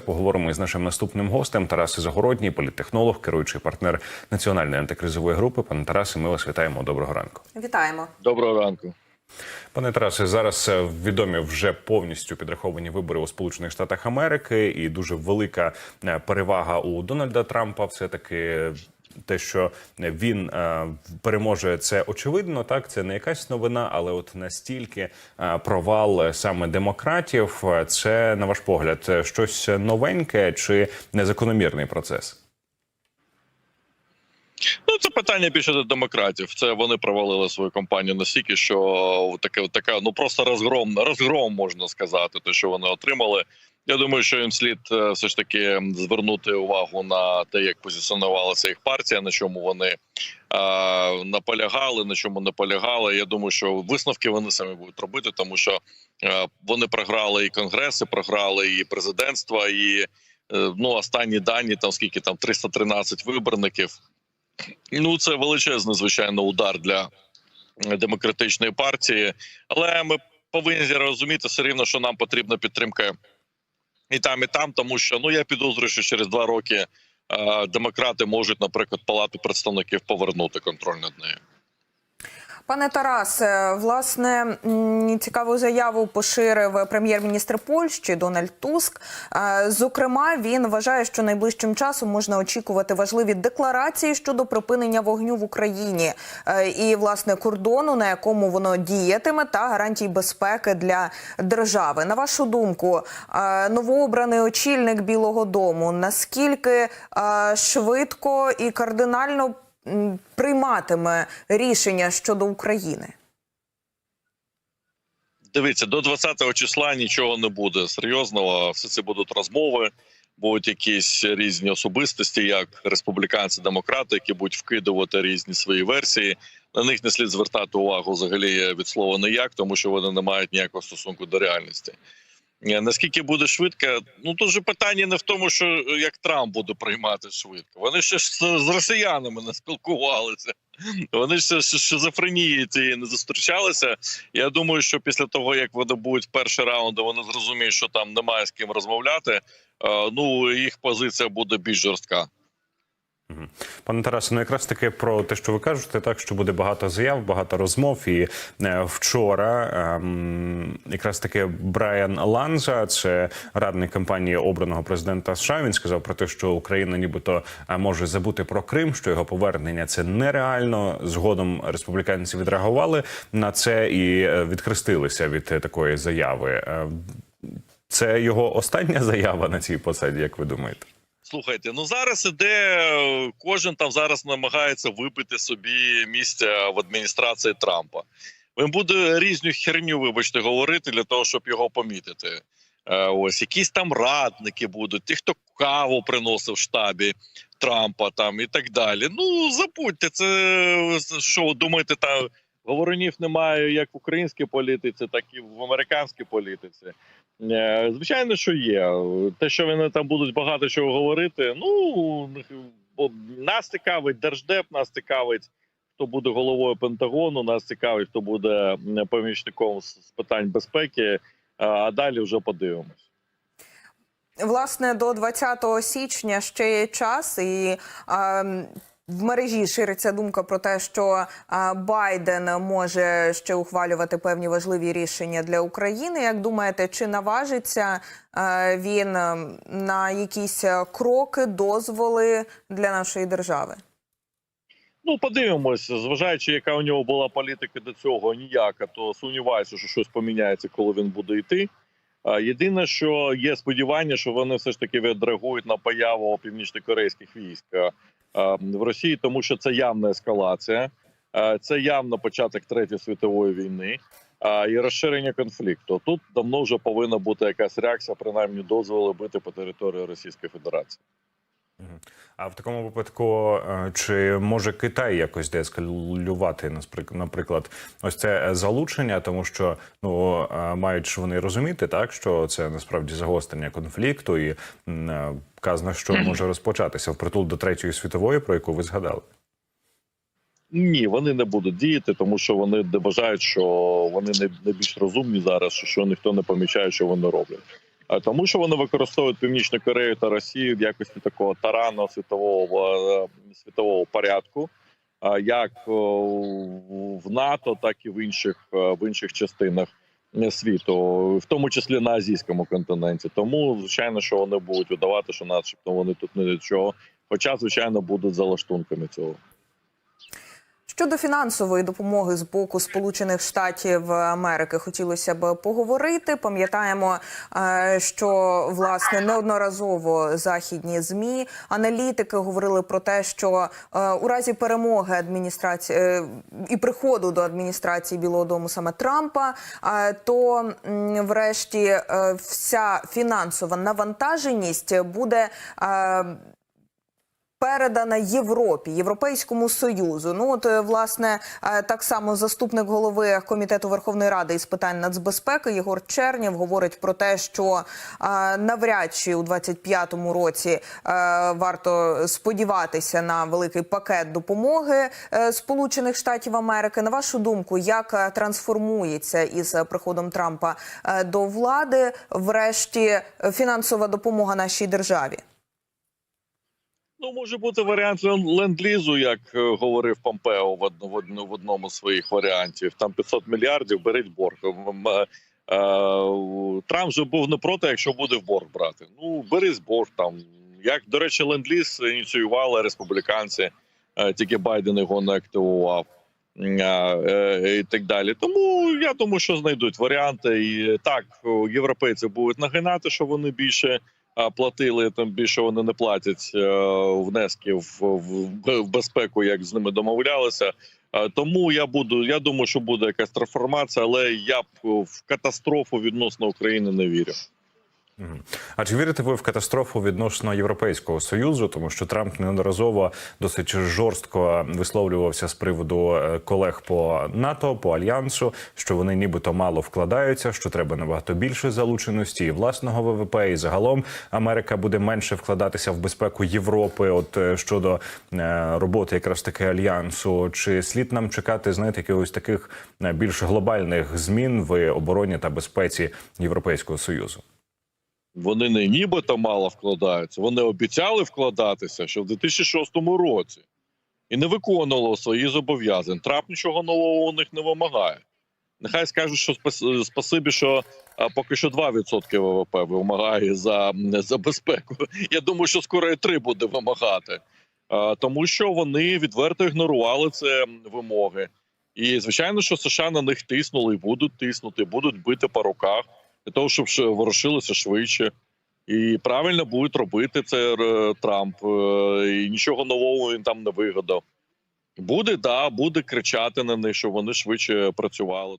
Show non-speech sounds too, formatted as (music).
Поговоримо із нашим наступним гостем Тарас Загородній, політтехнолог, керуючий партнер національної антикризової групи. Пане Тарасе, ми вас вітаємо. Доброго ранку. Вітаємо. Доброго ранку. Пане Тарасе, зараз е, відомі вже повністю підраховані вибори у Сполучених Штатах Америки, і дуже велика е, перевага у Дональда Трампа. Все таки те, що він е, переможе, це очевидно. Так, це не якась новина, але от настільки е, провал саме демократів, е, це на ваш погляд щось новеньке чи незакономірний процес? Ну, це питання більше до демократів. Це вони провалили свою кампанію настільки, що таке така, ну просто розгром, розгром можна сказати, те, що вони отримали. Я думаю, що їм слід е, все ж таки звернути увагу на те, як позиціонувалася їх партія, на чому вони е, наполягали, на чому наполягали. Я думаю, що висновки вони самі будуть робити, тому що е, вони програли і конгреси, програли і президентства, і е, ну останні дані там скільки там 313 виборників. Ну це величезний звичайно удар для демократичної партії, але ми повинні розуміти все рівно, що нам потрібна підтримка і там, і там, тому що ну я підозрюю, що через два роки е, демократи можуть, наприклад, палату представників повернути контроль над нею. Пане Тарасе, власне цікаву заяву поширив прем'єр-міністр Польщі Дональд Туск. Е, Зокрема, він вважає, що найближчим часом можна очікувати важливі декларації щодо припинення вогню в Україні е, і власне кордону, на якому воно діятиме, та гарантій безпеки для держави. На вашу думку, е, новообраний очільник Білого Дому наскільки швидко і кардинально прийматиме рішення щодо України? Дивіться, до 20-го числа нічого не буде серйозного. Все це будуть розмови, будуть якісь різні особистості, як республіканці, демократи, які будуть вкидувати різні свої версії. На них не слід звертати увагу взагалі від слова ніяк, тому що вони не мають ніякого стосунку до реальності. Е, Наскільки буде швидко? Ну тут же питання не в тому, що е, як Трамп буде приймати швидко. Вони ще ж з росіянами не спілкувалися. Вони ж з шизофренії цієї не зустрічалися. Я думаю, що після того, як вони будуть перший раунди, вони зрозуміють, що там немає з ким розмовляти. е, Ну їх позиція буде більш жорстка. Пане Тарасе, ну якраз таки про те, що ви кажете, так що буде багато заяв, багато розмов. І е, вчора ем, якраз таки Брайан Ланза, це радник кампанії обраного президента США. Він сказав про те, що Україна, нібито е, може забути про Крим, що його повернення це нереально. Згодом республіканці відреагували на це і е, відхрестилися від такої заяви. Це його остання (laughs) заява на цій посаді, як ви думаєте? Слухайте, ну зараз іде кожен там зараз намагається випити собі місця в адміністрації Трампа. Він буде різну херню, вибачте, говорити для того, щоб його помітити. Е, Ось якісь там радники будуть, ті, хто каву приносив в штабі Трампа, там і так далі. Ну забудьте, це що думаєте, там говорунів немає як в українській політиці, так і в американській політиці. Е, Звичайно, що є. Те, що вони там будуть багато чого говорити. Ну нас цікавить держдеп, нас цікавить, хто буде головою Пентагону, нас цікавить, хто буде помічником з питань безпеки. А- А далі вже подивимось. Власне, до 20 січня ще є час, і е, в мережі шириться думка про те, що Байден може ще ухвалювати певні важливі рішення для України. Як думаєте, чи наважиться е, він на якісь е, кроки, дозволи для нашої держави? Ну, подивимось, зважаючи, яка у нього була політика до цього, ніяка, то сумніваюся, що щось поміняється, коли він буде йти. Єдине, що є сподівання, що вони все ж таки відреагують на появу північно-корейських військ в Росії, тому що це явна ескалація, це явно початок третьої світової війни і розширення конфлікту. Тут давно вже повинна бути якась реакція, принаймні дозволи бити по території Російської Федерації. А в такому випадку, е, чи може Китай якось деескалювати, наприклад, ось це залучення, тому що ну е, мають ж вони розуміти, так що це насправді загострення конфлікту, і м, е, казано, що може розпочатися впритул до третьої світової, про яку ви згадали. Ні, вони не будуть діяти, тому що вони вважають, що вони найбільш розумні зараз, що ніхто не помічає, що вони роблять. Е, Тому що вони використовують Північну Корею та Росію в якості такого тарану світового е, світового порядку, е, як в НАТО, так і в інших в інших частинах світу, в тому числі на азійському континенті. Тому звичайно, що вони будуть видавати, що начебто вони тут не до чого. Хоча, звичайно, будуть за лаштунками цього. Щодо фінансової допомоги з боку Сполучених Штатів Америки хотілося б поговорити. Пам'ятаємо, е, що власне неодноразово західні змі аналітики говорили про те, що е, у разі перемоги адміністрації е, і приходу до адміністрації Білого Дому саме Трампа, то врешті вся фінансова навантаженість буде. Передана Європі, Європейському Союзу. Ну от е, власне е, так само заступник голови комітету Верховної Ради із питань нацбезпеки Єгор Чернєв говорить про те, що е, навряд чи у 25-му році варто сподіватися на великий пакет допомоги Сполучених Штатів Америки. На вашу думку, як трансформується із приходом Трампа до влади, врешті фінансова допомога нашій державі? Ну, може бути варіант лен- ленд-лізу, як е, говорив Помпео в, одно, в, одно, в одному з своїх варіантів. Там 500 мільярдів, беріть борг. Е, е, Трамп же був не проти, якщо буде в борг брати. Ну, бери борг там. Як, до речі, ленд-ліз ініціювали республіканці, тільки Байден його не активував. І так далі. Тому я думаю, що знайдуть варіанти. І так, європейці будуть нагинати, що вони більше платили, тим більше вони не платять внески внесків в, в, в безпеку, як з ними домовлялися. Е, Тому я буду. Я думаю, що буде якась трансформація, але я б в катастрофу відносно України не вірю. А чи вірите ви в катастрофу відносно Європейського союзу, тому що Трамп неодноразово досить жорстко висловлювався з приводу е, колег по НАТО, по альянсу, що вони нібито мало вкладаються, що треба набагато більше залученості і власного ВВП, і загалом Америка буде менше вкладатися в безпеку Європи. От е, щодо е, роботи якраз таки альянсу, чи слід нам чекати знаєте якихось таких більш глобальних змін в обороні та безпеці Європейського союзу? Вони не нібито мало вкладаються. Вони обіцяли вкладатися ще в 2006 році і не виконували свої зобов'язання. Трамп нічого нового у них не вимагає. Нехай скажуть, що спас- спасибі, що поки що 2% ВВП вимагає за, за безпеку. Я думаю, що скоро і 3 буде вимагати, тому що вони відверто ігнорували це вимоги. І звичайно, що США на них тиснули і будуть тиснути, будуть бити по руках для того, щоб ворушилося швидше. І правильно будуть робити це е, Трамп. е, І нічого нового він там не вигадав. Буде, да, буде кричати на них, щоб вони швидше працювали.